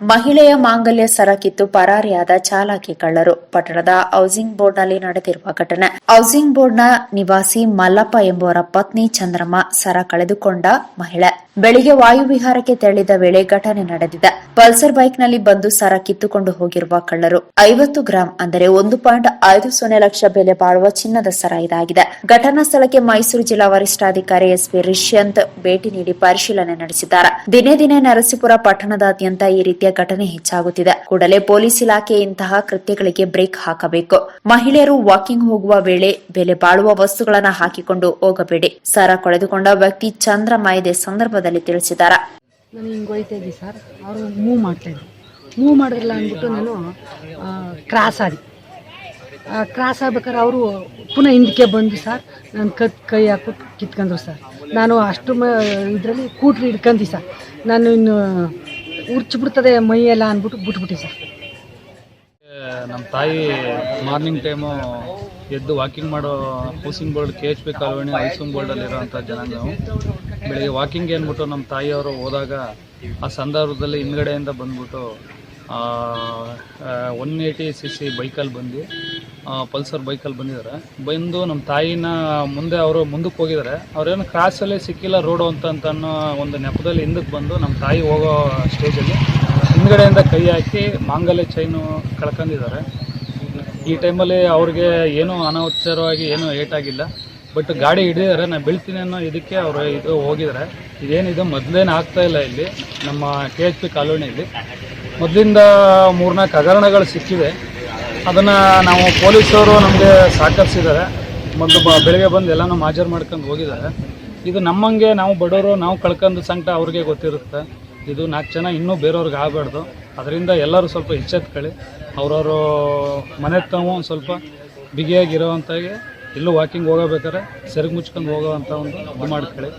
ಮಹಿಳೆಯ ಮಾಂಗಲ್ಯ ಸರ ಕಿತ್ತು ಪರಾರಿಯಾದ ಚಾಲಾಕಿ ಕಳ್ಳರು. ಪಟ್ಟಣದ ಹೌಸಿಂಗ್ ಬೋರ್ಡ್ನಲ್ಲಿ ನಡೆದಿರುವ ಘಟನೆ. ಹೌಸಿಂಗ್ ಬೋರ್ಡ್ನ ನಿವಾಸಿ ಮಲ್ಲಪ್ಪ ಎಂಬುವರ ಪತ್ನಿ ಚಂದ್ರಮ್ಮ ಸರ ಕಳೆದುಕೊಂಡ ಮಹಿಳೆ. ಬೆಳಿಗ್ಗೆ ವಾಯುವಿಹಾರಕ್ಕೆ ತೆರಳಿದ ವೇಳೆ ಘಟನೆ ನಡೆದಿದೆ. ಪಲ್ಸರ್ ಬೈಕ್ನಲ್ಲಿ ಬಂದು ಸರ ಕಿತ್ತುಕೊಂಡು ಹೋಗಿರುವ ಕಳ್ಳರು. ಐವತ್ತು ಗ್ರಾಂ ಅಂದರೆ ಒಂದು ಪಾಯಿಂಟ್ ಐದು ಸೊನ್ನೆ ಲಕ್ಷ ಬೆಲೆ ಬಾಳುವ ಚಿನ್ನದ ಸರ ಇದಾಗಿದೆ. ಘಟನಾ ಸ್ಥಳಕ್ಕೆ ಮೈಸೂರು ಜಿಲ್ಲಾ ವರಿಷ್ಠಾಧಿಕಾರಿ ಎಸ್ಪಿ ರಿಷ್ಯಂತ್ ಭೇಟಿ ನೀಡಿ ಪರಿಶೀಲನೆ ನಡೆಸಿದ್ದಾರೆ. ದಿನೇ ದಿನೇ ನರಸೀಪುರ ಪಟ್ಟಣದಾದ್ಯಂತ ಈ ರೀತಿಯ ಘಟನೆ ಹೆಚ್ಚಾಗುತ್ತಿದೆ. ಕೂಡಲೇ ಪೊಲೀಸ್ ಇಲಾಖೆ ಇಂತಹ ಕೃತ್ಯಗಳಿಗೆ ಬ್ರೇಕ್ ಹಾಕಬೇಕು. ಮಹಿಳೆಯರು ವಾಕಿಂಗ್ ಹೋಗುವ ವೇಳೆ ಬೆಲೆ ಬಾಳುವ ವಸ್ತುಗಳನ್ನು ಹಾಕಿಕೊಂಡು ಹೋಗಬೇಡಿ. ಸರ ಕಳೆದುಕೊಂಡ ವ್ಯಕ್ತಿ ಚಂದ್ರಮ್ಮ ಇದೇ. ಸಂದರ್ಭದಲ್ಲಿ ತಿಳಿಸಿದ್ದಾರೆ. ನಾನು ಹಿಂಗೆ ಹೋಯ್ತಾ ಇದ್ದೆ ಸರ್. ಅವರು ಮೂವ್ ಮಾಡ್ತಾಯಿದ್ರು ಮೂವ್ ಮಾಡಿರಲ್ಲ ಅಂದ್ಬಿಟ್ಟು ನಾನು ಕ್ರಾಸ್ ಆದಿ. ಕ್ರಾಸ್ ಆಗ್ಬೇಕಾದ್ರೆ ಅವರು ಪುನಃ ಹಿಂದಕ್ಕೆ ಬಂದು ಸರ್ ನನ್ನ ಕತ್ ಕೈ ಹಾಕ್ಬಿಟ್ಟು ಕಿತ್ಕೊಂಡ್ರು ಸರ್. ನಾನು ಅಷ್ಟು ಮ ಇದರಲ್ಲಿ ಕೂಟ್ರಿ ಹಿಡ್ಕೊಂಡಿ ಸರ್. ನಾನು ಇನ್ನು ಉರ್ಚ್ಬಿಡ್ತದೆ ಮೈಯೆಲ್ಲ ಅಂದ್ಬಿಟ್ಟು ಬಿಟ್ಬಿಟ್ಟಿ ಸರ್. ನಮ್ಮ ತಾಯಿ ಮಾರ್ನಿಂಗ್ ಟೈಮು ಎದ್ದು ವಾಕಿಂಗ್ ಮಾಡೋ housing board K H P colony housing ಬೋರ್ಡಲ್ಲಿರೋಂಥ ಜನ ನಾವು ಬೆಳಿಗ್ಗೆ ವಾಕಿಂಗ್ ಏನ್ಬಿಟ್ಟು ನಮ್ಮ ತಾಯಿಯವರು ಹೋದಾಗ ಆ ಸಂದರ್ಭದಲ್ಲಿ ಹಿಂದ್ಗಡೆಯಿಂದ ಬಂದ್ಬಿಟ್ಟು ಒನ್ ಏಯ್ಟಿ ಸಿ ಸಿ ಬೈಕಲ್ಲಿ ಬಂದು ಪಲ್ಸರ್ ಬೈಕಲ್ಲಿ ಬಂದಿದ್ದಾರೆ. ಬಂದು ನಮ್ಮ ತಾಯಿನ ಮುಂದೆ ಅವರು ಮುಂದಕ್ಕೆ ಹೋಗಿದ್ದಾರೆ. ಅವ್ರೇನು ಕ್ರಾಸಲ್ಲಿ ಸಿಕ್ಕಿಲ್ಲ ರೋಡು ಅಂತ ಅನ್ನೋ ಒಂದು ನೆಪದಲ್ಲಿ ಹಿಂದಕ್ಕೆ ಬಂದು ನಮ್ಮ ತಾಯಿ ಹೋಗೋ ಸ್ಟೇಜಲ್ಲಿ ಹಿಂದ್ಗಡೆಯಿಂದ ಕೈ ಹಾಕಿ ಮಾಂಗಲ್ಯ ಚೈನು ಕಳ್ಕೊಂಡಿದ್ದಾರೆ. ಈ ಟೈಮಲ್ಲಿ ಅವ್ರಿಗೆ ಏನೂ ಅನಾವಚರವಾಗಿ ಏನೂ ಏಟಾಗಿಲ್ಲ ಬಟ್ ಗಾಡಿ ಹಿಡಿದಾರೆ ನಾನು ಬೀಳ್ತೀನಿ ಅನ್ನೋ ಇದಕ್ಕೆ ಅವರು ಇದು ಹೋಗಿದ್ದಾರೆ. ಇದೇನಿದು ಮೊದಲೇನು ಆಗ್ತಾ ಇಲ್ಲ ಇಲ್ಲಿ, ನಮ್ಮ ಕೆ ಎಚ್ ಪಿ ಕಾಲೋನಿಯಲ್ಲಿ. ಮೊದಲಿಂದ ಮೂರ್ನಾಲ್ಕು ಹಗರಣಗಳು ಸಿಕ್ಕಿದೆ ಅದನ್ನು ನಾವು ಪೊಲೀಸವರು ನಮಗೆ ಸಹಕರಿಸಿದ್ದಾರೆ. ಮೊದಲು ಬೆಳಗ್ಗೆ ಬಂದು ಎಲ್ಲನೂ ಮಾಜರ್ ಮಾಡ್ಕೊಂಡು ಹೋಗಿದ್ದಾರೆ. ಇದು ನಮ್ಮಂಗೆ, ನಾವು ಬಡವರು, ನಾವು ಕಳ್ಕೊಂಡು ಸಂಕಟ ಅವ್ರಿಗೆ ಗೊತ್ತಿರುತ್ತೆ. ಇದು ನಾಲ್ಕು ಜನ ಇನ್ನೂ ಬೇರೆಯವ್ರಿಗೆ ಆಗಬಾರ್ದು. ಅದರಿಂದ ಎಲ್ಲರೂ ಸ್ವಲ್ಪ ಎಚ್ಚೆತ್ಕೊಳ್ಳಿ. ಅವ್ರವ್ರ ಮನೆ ತಾವು ಒಂದು ಸ್ವಲ್ಪ ಬಿಗಿಯಾಗಿರೋವಂಥಾಗೆ ಇಲ್ಲೂ ವಾಕಿಂಗ್ ಹೋಗಬೇಕಾದ್ರೆ ಸೆರಗು ಮುಚ್ಕೊಂಡು ಹೋಗೋವಂಥ ಒಂದು ಇದು ಮಾಡ್ಕೊಳ್ಳಿ.